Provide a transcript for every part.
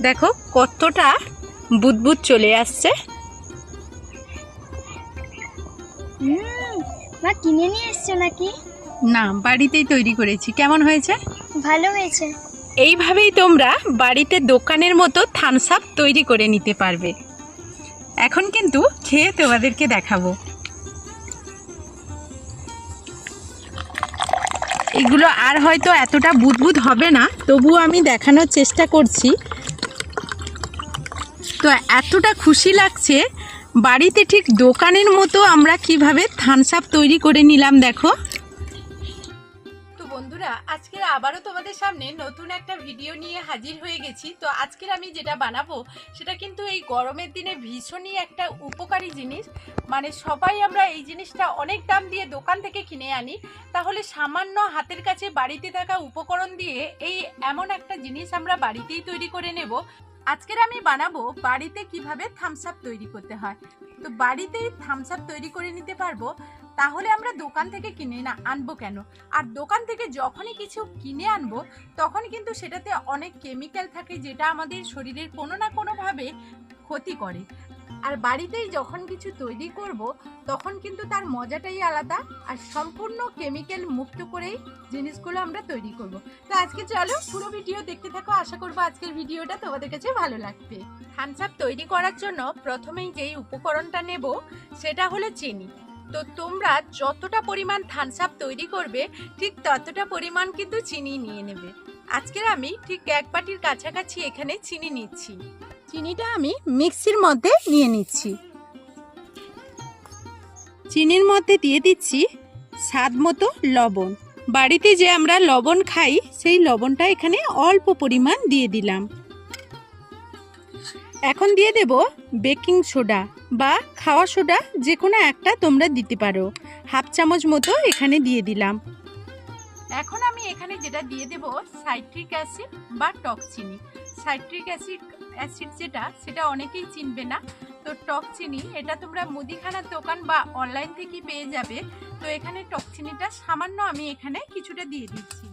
দেখো কতটা বুদবুদ চলে আসছে। মা কিনে নিয়ে এসছো নাকি? না বাড়িতেই তৈরি করেছি। কেমন হয়েছে? ভালো হয়েছে। এইভাবেই তোমরা বাড়িতে দোকানের মতো থামস আপ তৈরি করে নিতে পারবে। এখন কিন্তু খেয়ে তোমাদেরকে দেখাবো। এগুলো আর হয়তো এতটা বুদবুদ হবে না তবুও আমি দেখানোর চেষ্টা করছি। তো এতটা খুশি লাগছে, বাড়িতে ঠিক দোকানের মতো আমরা কীভাবে থামস আপ তৈরি করে নিলাম দেখো। তো বন্ধুরা আজকে আবারও তোমাদের সামনে নতুন একটা ভিডিও নিয়ে হাজির হয়ে গেছি। তো আজকের আমি যেটা বানাবো, সেটা কিন্তু এই গরমের দিনে ভীষণই একটা উপকারী জিনিস। মানে সবাই আমরা এই জিনিসটা অনেক দাম দিয়ে দোকান থেকে কিনে আনি। তাহলে সামান্য হাতের কাছে বাড়িতে থাকা উপকরণ দিয়ে এই এমন একটা জিনিস আমরা বাড়িতেই তৈরি করে নেব। আজকের আমি বানাবো বাড়িতে কীভাবে থামস আপ তৈরি করতে হয়। তো বাড়িতেই থামস আপ তৈরি করে নিতে পারব, তাহলে আমরা দোকান থেকে কিনে না, আনব কেন? আর দোকান থেকে যখনই কিছু কিনে আনব, তখন কিন্তু সেটাতে অনেক কেমিক্যাল থাকে যেটা আমাদের শরীরের কোনো না কোনোভাবে ক্ষতি করে। আর বাড়িতেই যখন কিছু তৈরি করব, তখন কিন্তু তার মজাটাই আলাদা আর সম্পূর্ণ কেমিক্যাল মুক্ত করেই জিনিসগুলো আমরা তৈরি করব। তো আজকে চলো পুরো ভিডিও দেখতে থাকো। আশা করব আজকের ভিডিওটা তোমাদের কাছে ভালো লাগবে। থামস আপ তৈরি করার জন্য প্রথমেই যেই উপকরণটা নেব, সেটা হলো চিনি। তো তোমরা যতটা পরিমাণ থামস আপ তৈরি করবে, ঠিক ততটা পরিমাণ কিন্তু চিনি নিয়ে নেবে। আজকের আমি ঠিক এক বাটির কাছাকাছি এখানে চিনি নিচ্ছি। চিনিটা আমি মিক্সির মধ্যে নিয়ে নিচ্ছি। চিনির মধ্যে দিয়ে দিচ্ছি স্বাদ মতো লবণ। বাড়িতে যে আমরা লবণ খাই, সেই লবণটা এখানে অল্প পরিমাণ দিয়ে দিলাম। এখন দিয়ে দেব বেকিং সোডা বা খাওয়া সোডা যে কোনো একটা তোমরা দিতে পারো। হাফ চামচ মতো এখানে দিয়ে দিলাম। এখন আমি এখানে যেটা দিয়ে দেব, সাইট্রিক অ্যাসিড বা টক চিনি। সাইট্রিক অ্যাসিড অ্যাসিড যেটা, সেটা অনেকেই চিনবে না। তো টক চিনি, এটা তোমরা মুদিখানার দোকান বা অনলাইন থেকেই পেয়ে যাবে। তো এখানে টক চিনিটা সামান্য আমি এখানে কিছুটা দিয়ে দিচ্ছি।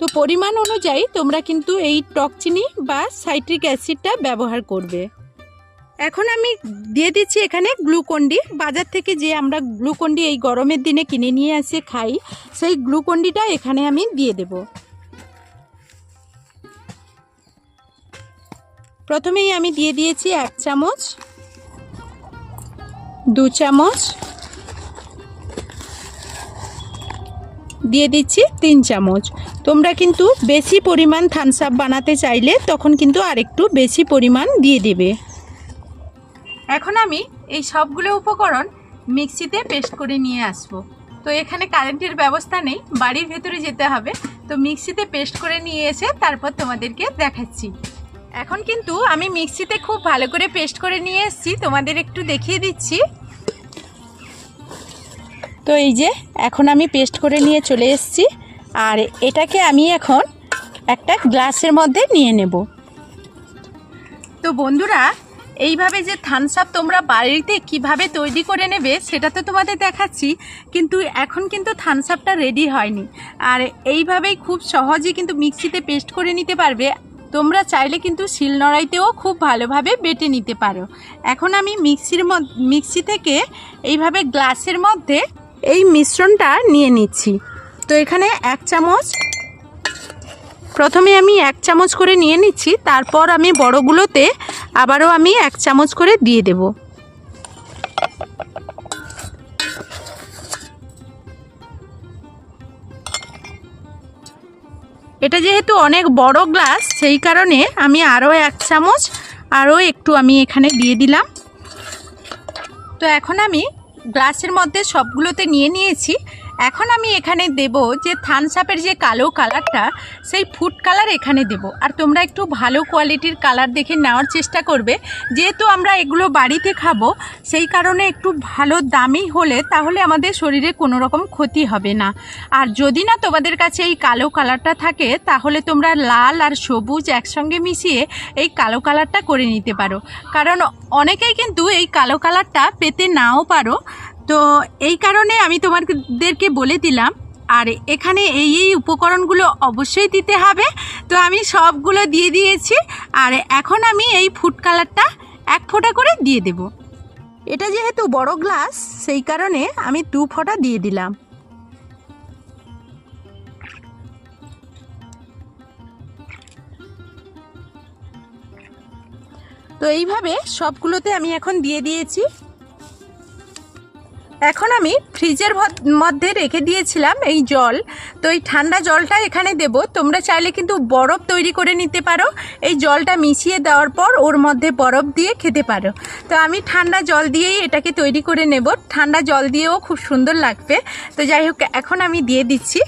তো পরিমাণ অনুযায়ী তোমরা কিন্তু এই টক চিনি বা সাইট্রিক অ্যাসিডটা ব্যবহার করবে। এখন আমি দিয়ে দিচ্ছি এখানে গ্লুকন্ডি। বাজার থেকে যে আমরা গ্লুকন্ডি এই গরমের দিনে কিনে নিয়ে এসে খাই, সেই গ্লুকন্ডিটা এখানে আমি দিয়ে দেব। প্রথমেই আমি দিয়ে দিয়েছি এক চামচ, দু চামচ, দিয়ে দিচ্ছি তিন চামচ। তোমরা কিন্তু বেশি পরিমাণ থামস আপ বানাতে চাইলে তখন কিন্তু আরেকটু বেশি পরিমাণ দিয়ে দেবে। এখন আমি এই সবগুলো উপকরণ মিক্সিতে পেস্ট করে নিয়ে আসব। তো এখানে কারেন্টের ব্যবস্থা নেই, বাড়ির ভেতরে যেতে হবে। তো মিক্সিতে পেস্ট করে নিয়ে এসে তারপর তোমাদেরকে দেখাচ্ছি। এখন কিন্তু আমি মিক্সিতে খুব ভালো করে পেস্ট করে নিয়ে এসেছি। তোমাদের একটু দেখিয়ে দিচ্ছি। তো এই যে, এখন আমি পেস্ট করে নিয়ে চলে এসেছি। আর এটাকে আমি এখন একটা গ্লাসের মধ্যে নিয়ে নেব। তো বন্ধুরা, এইভাবে যে থামস আপ তোমরা বাড়িতে কীভাবে তৈরি করে নেবে, সেটা তো তোমাদের দেখাচ্ছি। কিন্তু এখন কিন্তু থামস আপটা রেডি হয়নি। আর এইভাবেই খুব সহজেই কিন্তু মিক্সিতে পেস্ট করে নিতে পারবে। তোমরা চাইলে কিন্তু শিলনোড়াইতেও খুব ভালোভাবে বেটে নিতে পারো। এখন আমি মিক্সির মিক্সি থেকে এইভাবে গ্লাসের মধ্যে এই মিশ্রণটা নিয়ে নিচ্ছি। তো এখানে এক চামচ, প্রথমে আমি এক চামচ করে নিয়ে নিচ্ছি, তারপর আমি বড়গুলোতে আবারও আমি এক চামচ করে দিয়ে দেব। এটা যেহেতু অনেক বড় গ্লাস, সেই কারণে আমি আরও এক চামচ, আরও একটু আমি এখানে দিয়ে দিলাম। তো এখন আমি গ্লাসের মধ্যে সবগুলোতে নিয়ে নিয়েছি। এখন আমি এখানে দেব যে থানসাপের যে কালো কালারটা, সেই ফুড কালার এখানে দেব। আর তোমরা একটু ভালো কোয়ালিটির কালার দেখে নেওয়ার চেষ্টা করবে। যেহেতু আমরা এগুলো বাড়িতে খাব, সেই কারণে একটু ভালো দামি হলে তাহলে আমাদের শরীরে কোনো রকম ক্ষতি হবে না। আর যদি না তোমাদের কাছে এই কালো কালারটা থাকে, তাহলে তোমরা লাল আর সবুজ একসঙ্গে মিশিয়ে এই কালো কালারটা করে নিতে পারো। কারণ অনেকেই কিন্তু এই কালো কালারটা পেতে নাও পারো। তো এই কারণে আমি তোমাদেরকে বলে দিলাম, আর এখানে এই এই উপকরণগুলো অবশ্যই দিতে হবে। তো আমি সবগুলো দিয়ে দিয়েছি, আর এখন আমি এই ফুড কালারটা এক ফোঁটা করে দিয়ে দেব। এটা যেহেতু বড় গ্লাস সেই কারণে আমি দু ফোঁটা দিয়ে দিলাম। তো এইভাবে সবগুলোতে আমি এখন দিয়ে দিয়েছি। এখন আমি ফ্রিজের মধ্যে রেখে দিয়েছিলাম এই জল। তো এই ঠান্ডা জলটা এখানে দেব। তোমরা চাইলে কিন্তু বরফ তৈরি করে নিতে পারো। এই জলটা মিশিয়ে দেওয়ার পর ওর মধ্যে বরফ দিয়ে খেতে পারো। তো আমি ঠান্ডা জল দিয়েই এটাকে তৈরি করে নেব। ঠান্ডা জল দিয়েও খুব সুন্দর লাগবে। তো যাই হোক, এখন আমি দিয়ে দিচ্ছি।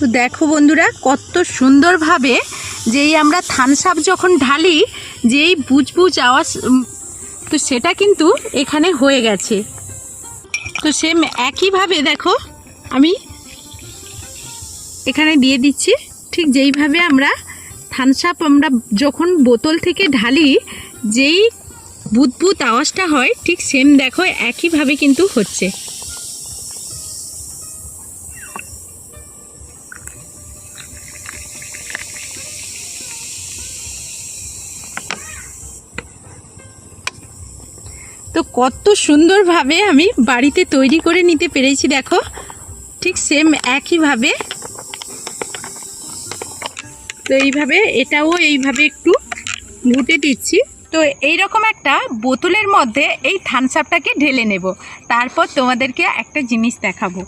তো দেখো বন্ধুরা, কত সুন্দরভাবে যেই আমরা থানস আপ যখন ঢালি, যেই বুজবুজ আওয়াজ তো সেটা কিন্তু এখানে হয়ে গেছে। তো সেম একইভাবে দেখো, আমি এখানে দিয়ে দিচ্ছি। ঠিক যেইভাবে আমরা থানস আপ আমরা যখন বোতল থেকে ঢালি, যেই বুদবুদ আওয়াজটা হয়, ঠিক সেম দেখো একইভাবে কিন্তু হচ্ছে। তো কত সুন্দরভাবে আমি বাড়িতে তৈরি করে নিতে পেরেছি, দেখো। ঠিক সেম একইভাবে। তো এইভাবে, এটাও এইভাবে একটু ঘুটে দিচ্ছি। তো এইরকম একটা বোতলের মধ্যে এই থানসাপটাকে ঢেলে নেব। তারপর তোমাদেরকে একটা জিনিস দেখাবো।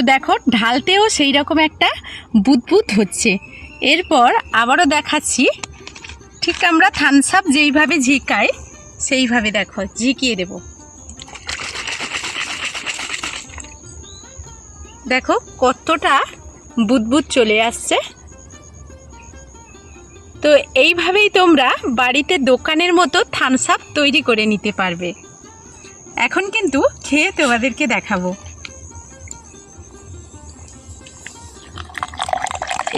তো দেখো, ঢালতেও সেই রকম একটা বুদবুদ হচ্ছে। এরপর আবারও দেখাচ্ছি, ঠিক আমরা থানসাপ যেইভাবে ঝিকাই, সেইভাবে দেখো, ঝিকিয়ে দেব। দেখো, কতটা বুদবুদ চলে আসছে। তো এইভাবেই তোমরা বাড়িতে দোকানের মতো থানসাপ তৈরি করে নিতে পারবে। এখন কিন্তু খেয়ে তোমাদেরকে দেখাবো।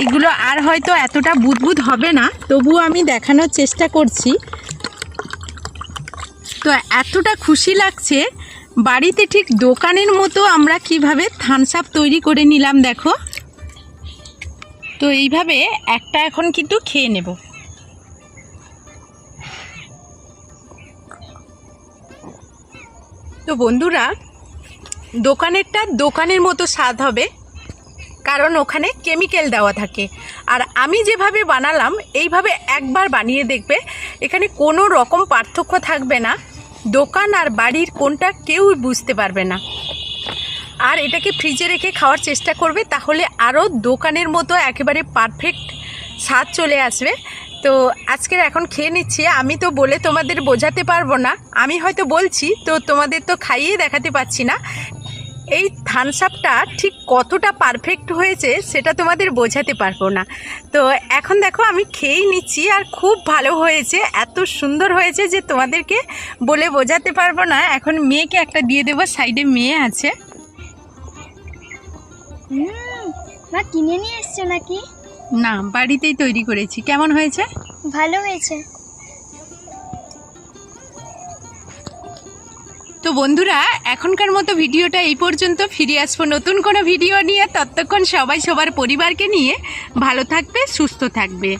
এগুলো আর হয়তো এতটা বুদবুদ হবে না। তবুও আমি দেখানোর চেষ্টা করছি। তো এতটা খুশি লাগছে, বাড়িতে ঠিক দোকানের মতো আমরা কীভাবে থানসাপ তৈরি করে নিলাম দেখো। তো এইভাবে একটা এখন কিন্তু খেয়ে নেব। তো বন্ধুরা, দোকানেরটা দোকানের মতো স্বাদ হবে। কারণ ওখানে কেমিক্যাল দেওয়া থাকে। আর আমি যেভাবে বানালাম, এইভাবে একবার বানিয়ে দেখবে, এখানে কোনো রকম পার্থক্য থাকবে না। দোকান আর বাড়ির কোনটা কেউ বুঝতে পারবে না। আর এটাকে ফ্রিজে রেখে খাওয়ার চেষ্টা করবে, তাহলে আরও দোকানের মতো একেবারে পারফেক্ট স্বাদ চলে আসবে। তো আজকের এখন খেয়ে নিচ্ছি। আমি তো বলে তোমাদের বোঝাতে পারব না। আমি হয়তো বলছি, তো তোমাদের তো খাইয়ে দেখাতে পাচ্ছি না। এই থানসাপটা ঠিক কতটা পারফেক্ট হয়েছে সেটা তোমাদের বোঝাতে পারব না। তো এখন দেখো আমি খেয়েই নিচ্ছি আর খুব ভালো হয়েছে এত সুন্দর হয়েছে যে তোমাদেরকে বলে বোঝাতে পারব না। এখন মেয়েকে একটা দিয়ে দেবো সাইডে মেয়ে আছে। মা কিনে নিয়ে এসছো নাকি? না বাড়িতেই তৈরি করেছি। কেমন হয়েছে? ভালো হয়েছে। বন্ধুরা, এখনকার মতো ভিডিওটা এই পর্যন্ত। ফিরে আসব নতুন কোনো ভিডিও নিয়ে। ততক্ষণ সবাই সবার পরিবারকে নিয়ে ভালো থাকবে, সুস্থ থাকবে।